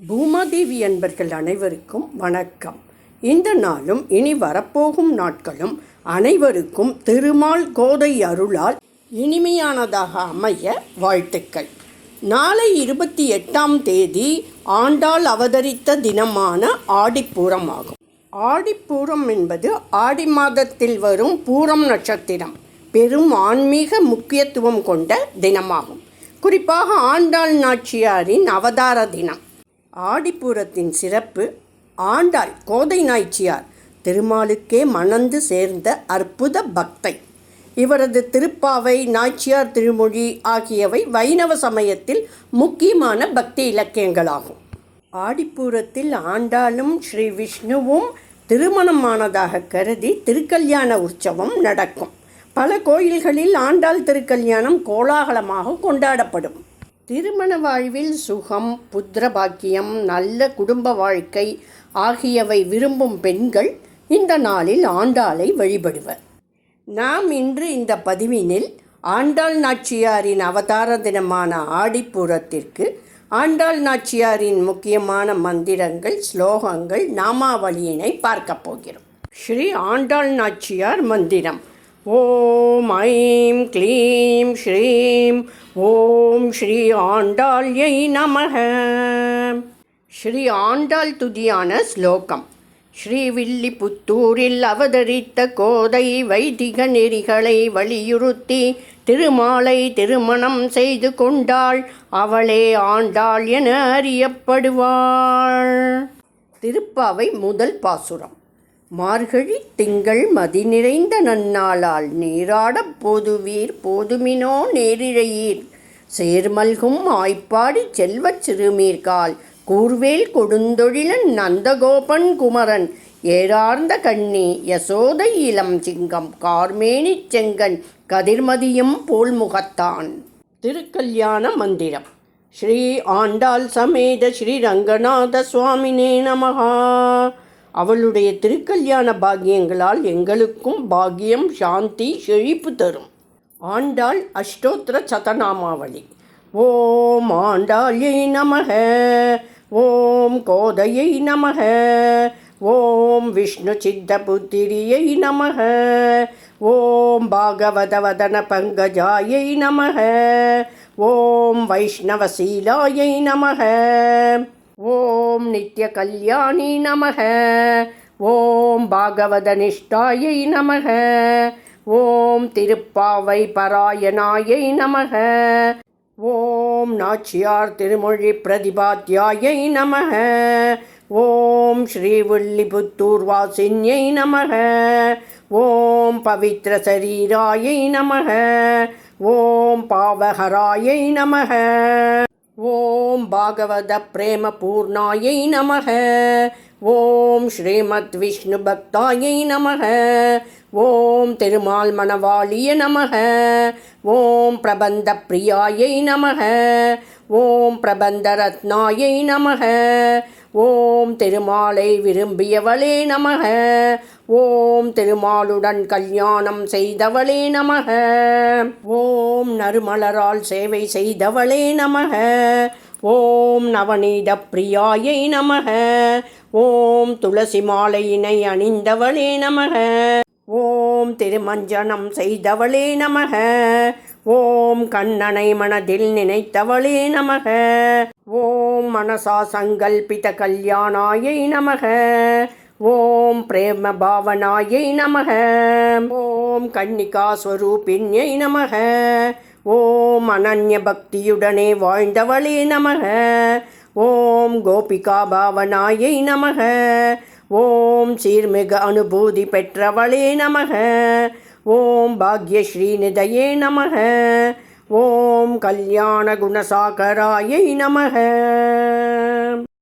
பூமாதேவி அன்பர்கள் அனைவருக்கும் வணக்கம். இந்த நாளும் இனி வரப்போகும் நாட்களும் அனைவருக்கும் திருமால் கோதை அருளால் இனிமையானதாக அமைய வாழ்த்துக்கள். நாளை இருபத்தி எட்டாம் தேதி ஆண்டாள் அவதரித்த தினமான ஆடிப்பூரம் ஆகும். ஆடிப்பூரம் என்பது ஆடி மாதத்தில் வரும் பூரம் நட்சத்திரம். பெரும் ஆன்மீக முக்கியத்துவம் கொண்ட தினமாகும். குறிப்பாக ஆண்டாள் நாச்சியாரின் அவதார தினம். ஆடிப்பூரத்தின் சிறப்பு ஆண்டாள் கோதை நாய்ச்சியார் திருமாலுக்கே மணந்து சேர்ந்த அற்புத பக்தை. இவரது திருப்பாவை நாச்சியார் திருமொழி ஆகியவை வைணவ சமயத்தில் முக்கியமான பக்தி இலக்கியங்களாகும். ஆடிப்பூரத்தில் ஆண்டாளும் ஸ்ரீ விஷ்ணுவும் திருமணமானதாக கருதி திருக்கல்யாண உற்சவம் நடக்கும். பல கோயில்களில் ஆண்டாள் திருக்கல்யாணம் கோலாகலமாக கொண்டாடப்படும். திருமண வாழ்வில் சுகம் புத்திர பாக்கியம் நல்ல குடும்ப வாழ்க்கை ஆகியவை விரும்பும் பெண்கள் இந்த நாளில் ஆண்டாளை வழிபடுவர். நாம் இன்று இந்த பதிவினில் ஆண்டாள் நாச்சியாரின் அவதார தினமான ஆடிப்புறத்திற்கு ஆண்டாள் நாச்சியாரின் முக்கியமான மந்திரங்கள் ஸ்லோகங்கள் நாமாவளியினை பார்க்கப் போகிறோம். ஸ்ரீ ஆண்டாள் நாச்சியார் மந்திரம். ஓம் ஐம் க்ளீம் ஸ்ரீம் ஓம் ஸ்ரீ ஆண்டாள்யை நமக. ஸ்ரீ ஆண்டாள் துதியான ஸ்லோகம். ஸ்ரீவில்லிபுத்தூரில் அவதரித்த கோதை வைதிக நெறிகளை வலியுறுத்தி திருமாலை திருமணம் செய்து கொண்டாள். அவளே ஆண்டாள் என அறியப்படுவாள். திருப்பாவை முதல் பாசுரம். மார்கழி திங்கள் மதி நிறைந்த நன்னாளால் நீராடப் போதுவீர் போதுமினோ நேரிழையீர். சேர்மல்கும் ஆய்ப்பாடி செல்வச் சிறுமீர்கால் கூர்வேல் கொடுந்தொழிலன் நந்தகோபன் குமரன் ஏறார்ந்த கண்ணி யசோதை இளம் சிங்கம் கார்மேனிச் செங்கன் கதிர்மதியும் போல்முகத்தான். திருக்கல்யாண மந்திரம். ஸ்ரீ ஆண்டாள் சமேத ஸ்ரீ ரங்கநாத சுவாமினே நமகா அவளுடைய திருக்கல்யாண பாக்கியங்களால் எங்களுக்கும் பாக்கியம் சாந்தி செழிப்பு தரும். ஆண்டாள் அஷ்டோத்திர சதநாமாவளி. ஓம் ஆண்டாள்யை நமக ஓம் கோதையை நமக ஓம் விஷ்ணு சித்த புத்திரியை நமக ஓம் பாகவதவதன பங்கஜாயை நமக ஓம் வைஷ்ணவசீலாயை நமக. ஓம் நித்ய கல்யாணி நமக. ஓம் பாகவதனிஷ்டாயை நமக. ஓம் திருப்பாவை பராயணாயை நமக. ஓம் நாச்சியார் திருமொழி பிரதிபாத்தியாயை நமக. ஓம் ஸ்ரீவில்லிபுத்தூர் வாசின்யை நமக. ஓம் பவித்ர சரீராயை நமக. ஓம் பாவஹராயை நமக. ஓம் பாகவத பிரேம பூர்ணாயை நமக. ஓம் ஸ்ரீமத் விஷ்ணு பக்தாயை நமக. ஓம் திருமால் மணவாளிய நமக. ஓம் பிரபந்த பிரியாயை நமக. ஓம் பிரபந்த ரத்னாயை நமக. ஓம் திருமாலை விரும்பியவளே நமக. ஓம் திருமாலுடன் கல்யாணம் செய்தவளே நமக. ஓம் நறுமலரால் சேவை செய்தவளே நமக. ஓம் நவநீத பிரியாயை நமக. ஓம் துளசி மாலையினை அணிந்தவளே நமக. ஓம் திருமஞ்சனம் செய்தவளே நமக. ஓம் கண்ணனை மனதில் நினைத்தவளே நமக. ஓம் ஓம் மனசா சங்கல்பித கல்யாணாயை நமக. ஓம் பிரேம பாவனாயை நமக. ஓம் கன்னிகா ஸ்வரூபின்யை நமக. ஓம் அனன்ய பக்தியுடனே வாழ்ந்தவளே நமக. ஓம் கோபிகா பாவனாயை நமக. ஓம் சீர்மிக அனுபூதி பெற்றவளே நமக. ஓம் பாக்யஸ்ரீநிதையே நமக. ஓம் கல்யாண குணசாகராயை நமக.